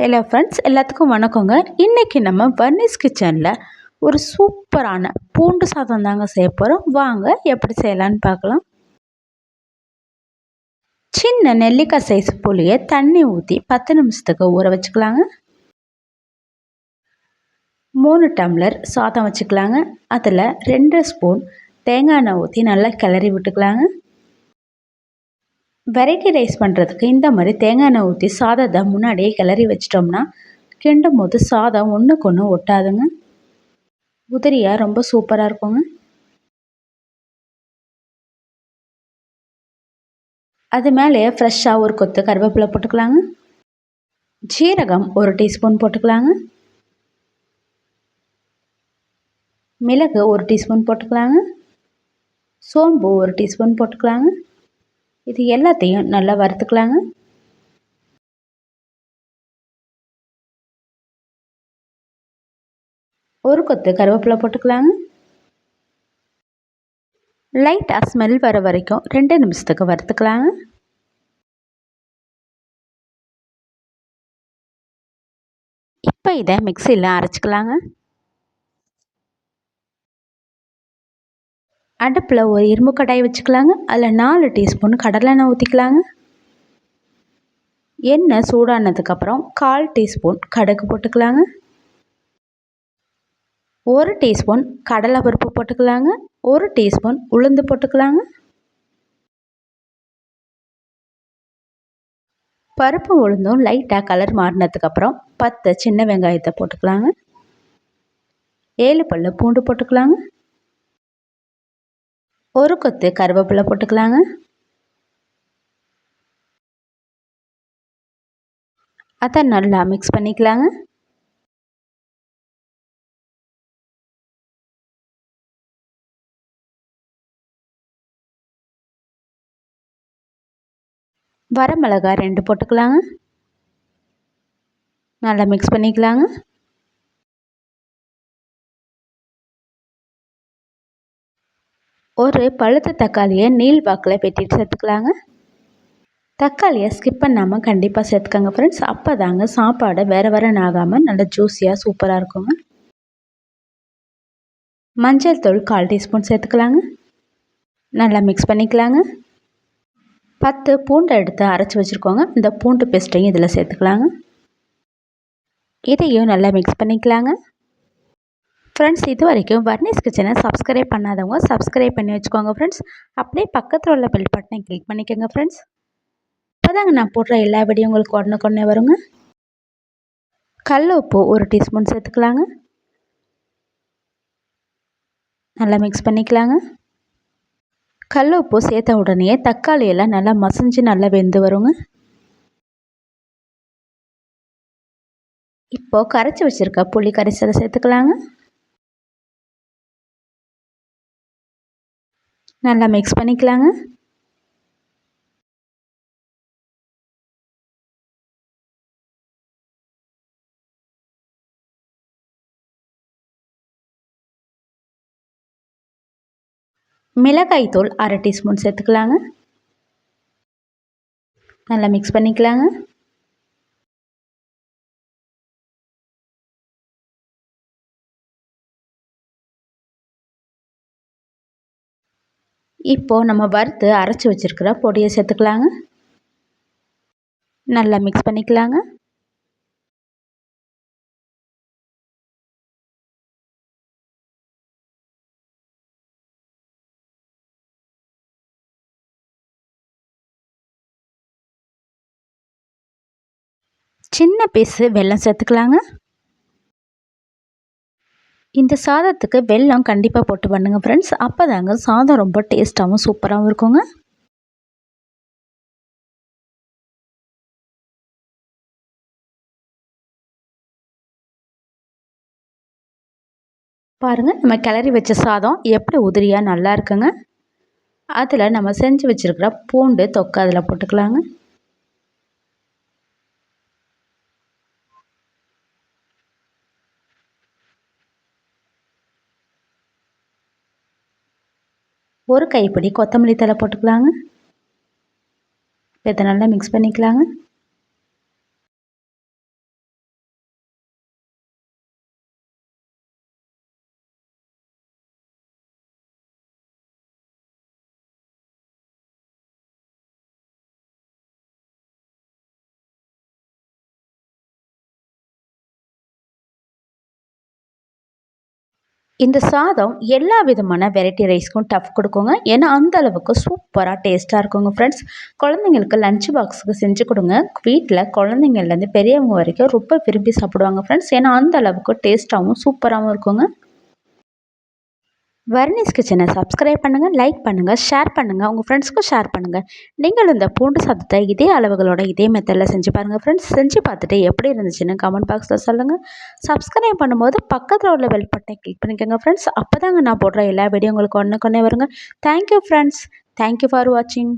Hello friends எல்லாத்துக்கும் வணக்கங்க. இன்றைக்கி நம்ம வர்னிஸ் கிச்சனில் ஒரு சூப்பரான பூண்டு சாதம் தாங்க செய்ய போகிறோம் வாங்க எப்படி செய்யலான்னு பார்க்கலாம். சின்ன நெல்லிக்காய் சைஸ் புளியை தண்ணி ஊற்றி பத்து நிமிஷத்துக்கு ஊற வச்சுக்கலாங்க. மூணு டம்ளர் சாதம் வச்சுக்கலாங்க. அதில் ரெண்டு ஸ்பூன் தேங்காய் எண்ணெய் ஊற்றி நல்லா கிளறி விட்டுக்கலாங்க. வெரைட்டி ரைஸ் பண்ணுறதுக்கு இந்த மாதிரி தேங்காய் எண்ணெய் ஊற்றி சாதத்தை முன்னாடியே கிளறி வச்சிட்டோம்னா கிண்டும் போது சாதம் ஒன்றுக்கு ஒன்று ஒட்டாதுங்க. உதிரியாக ரொம்ப சூப்பராக இருக்குங்க. அது மேலே ஃப்ரெஷ்ஷாக ஒரு கொத்து கருவேப்பிலை போட்டுக்கலாங்க. ஜீரகம் ஒரு டீஸ்பூன் போட்டுக்கலாங்க. மிளகு ஒரு டீஸ்பூன் போட்டுக்கலாங்க. சோம்பு ஒரு டீஸ்பூன் போட்டுக்கலாங்க. இது எல்லாத்தையும் நல்லா வறுத்துக்கலாங்க. ஒரு கொத்து கருவேப்பிலை போட்டுக்கலாங்க. லைட்டாக ஸ்மெல் வர வரைக்கும் ரெண்டு நிமிஷத்துக்கு வறுத்துக்கலாங்க. இப்போ இதை மிக்சியில் அரைச்சிக்கலாங்க. அடுப்பில் ஒரு இரும்பு கடாய் வச்சுக்கலாங்க. அதில் நாலு டீஸ்பூன் கடலெண்ணெய் ஊற்றிக்கலாங்க. எண்ணெய் சூடானதுக்கப்புறம் கால் டீஸ்பூன் கடுகு போட்டுக்கலாங்க. ஒரு டீஸ்பூன் கடலை பருப்பு போட்டுக்கலாங்க. ஒரு டீஸ்பூன் உளுந்து போட்டுக்கலாங்க. பருப்பு உளுந்தும் லைட்டாக கலர் மாறினதுக்கப்புறம் பத்து சின்ன வெங்காயத்தை போட்டுக்கலாங்க. ஏழு பல்லு பூண்டு போட்டுக்கலாங்க. ஒரு கொத்து கருவேப்பிலை போட்டுக்கலாங்க. அதை நல்லா மிக்ஸ் பண்ணிக்கலாங்க. வரமிளகா ரெண்டு போட்டுக்கலாங்க. நல்லா மிக்ஸ் பண்ணிக்கலாங்க. ஒரு பழுத்த தக்காளியை நீல் வாக்கில் வெட்டிட்டு சேர்த்துக்கலாங்க. தக்காளியை ஸ்கிப் பண்ணாமல் கண்டிப்பாக சேர்த்துக்கோங்க ஃப்ரெண்ட்ஸ் அப்போ தாங்க சாப்பாடு வேறு வேறு ஆகாமல் நல்லா ஜூஸியாக சூப்பராக இருக்குங்க. மஞ்சள் தூள் கால் டீஸ்பூன் சேர்த்துக்கலாங்க. நல்லா மிக்ஸ் பண்ணிக்கலாங்க. பத்து பூண்டை எடுத்து அரைச்சி வச்சுருக்கோங்க. இந்த பூண்டு பேஸ்ட்டையும் இதில் சேர்த்துக்கலாங்க. இதையும் நல்லா மிக்ஸ் பண்ணிக்கலாங்க. ஃப்ரெண்ட்ஸ் இது வரைக்கும் வர்னிஸ் கிச்சனை சப்ஸ்கிரைப் பண்ணாதவங்க சப்ஸ்கிரைப் பண்ணி வச்சுக்கோங்க ஃப்ரெண்ட்ஸ் அப்படியே பக்கத்தில் உள்ள பெல் பட்டனை கிளிக் பண்ணிக்கோங்க ஃப்ரெண்ட்ஸ் இப்போதாங்க நான் போடுற எல்லா வீடியோ உங்களுக்கு உடனுக்குடனே வருங்க. கல் உப்பு ஒரு டீஸ்பூன் சேர்த்துக்கலாங்க. நல்லா மிக்ஸ் பண்ணிக்கலாங்க. கல் உப்பு சேர்த்த உடனே தக்காளி எல்லாம் நல்லா மசிஞ்சு நல்லா வெந்து வருங்க. இப்போது கரைச்சி வச்சுருக்க புளி கரைசலை சேர்த்துக்கலாங்க. நல்லா மிக்ஸ் பண்ணிக்கலாங்க. மிளகாய் தூள் அரை டீஸ்பூன் சேர்த்துக்கலாங்க. நல்லா மிக்ஸ் பண்ணிக்கலாங்க. இப்போது நம்ம வறுத்து அரைச்சி வச்சுருக்கிற பொடியை சேர்த்துக்கலாங்க. நல்லா மிக்ஸ் பண்ணிக்கலாங்க. சின்ன பீஸு வெல்லம் சேர்த்துக்கலாங்க. இந்த சாதத்துக்கு வெல்லம் கண்டிப்பாக போட்டு பண்ணுங்கள் ஃப்ரெண்ட்ஸ் அப்போ தாங்க சாதம் ரொம்ப டேஸ்ட்டாகவும் சூப்பராகவும் இருக்குங்க. பாருங்கள் நம்ம கிளறி வச்ச சாதம் எப்படி உதிரியாக நல்லா இருக்குங்க. அதில் நம்ம செஞ்சு வச்சுருக்கிற பூண்டு தொக்கு அதில் போட்டுக்கலாங்க. ஒரு கைப்பிடி கொத்தமல்லி தலை போட்டுக்கலாங்க. இதை நல்லா மிக்ஸ் பண்ணிக்கலாங்க? இந்த சாதம் எல்லா விதமான வெரைட்டி ரைஸ்க்கும் டஃப் கொடுக்குங்க. ஏன்னா அந்த அளவுக்கு சூப்பராக டேஸ்ட்டாக இருக்குங்க ஃப்ரெண்ட்ஸ் குழந்தைங்களுக்கு லஞ்ச் பாக்ஸுக்கு செஞ்சு கொடுங்க. வீட்டில் குழந்தைங்கள்லேருந்து பெரியவங்க வரைக்கும் ரொம்ப விரும்பி சாப்பிடுவாங்க ஃப்ரெண்ட்ஸ் ஏன்னா அந்த அளவுக்கு டேஸ்ட்டாகவும் சூப்பராகவும் இருக்குங்க. வர்னிஸ் கிச்சனை சப்ஸ்கிரைப் பண்ணுங்கள் லைக் பண்ணுங்கள் ஷேர் பண்ணுங்கள் உங்கள் ஃப்ரெண்ட்ஸ்க்கும் ஷேர் பண்ணுங்கள் நீங்கள் இந்த பூண்டு சாதத்தை இதே அளவுகளோட இதே மெத்தடில் செஞ்சு பாருங்கள் ஃப்ரெண்ட்ஸ் செஞ்சு பார்த்துட்டு எப்படி இருந்துச்சுன்னு கமெண்ட் பாக்ஸில் சொல்லுங்கள் சப்ஸ்கிரைப் பண்ணும்போது பக்கத்தில் உள்ள பெல் பட்டனை கிளிக் பண்ணிக்கோங்க ஃப்ரெண்ட்ஸ் அப்போ தாங்க நான் போடுற எல்லா வீடியோ உங்களுக்கு ஒன்று கொண்டே வருங்க. தேங்க்யூ ஃப்ரெண்ட்ஸ் தேங்க்யூ ஃபார் வாட்சிங்